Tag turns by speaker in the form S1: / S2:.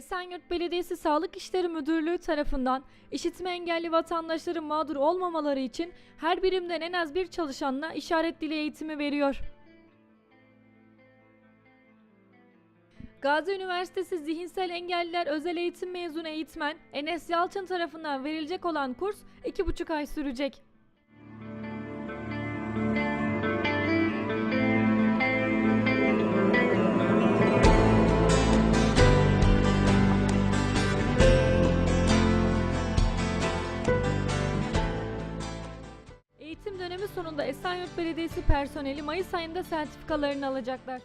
S1: Esenyurt Belediyesi Sağlık İşleri Müdürlüğü tarafından işitme engelli vatandaşların mağdur olmamaları için her birimden en az bir çalışanla işaret dili eğitimi veriyor. Gazi Üniversitesi Zihinsel Engelliler Özel Eğitim mezunu eğitmen Enes Yalçın tarafından verilecek olan kurs 2,5 ay sürecek. Eğitim dönemi sonunda Esenyurt Belediyesi personeli Mayıs ayında sertifikalarını alacaklar.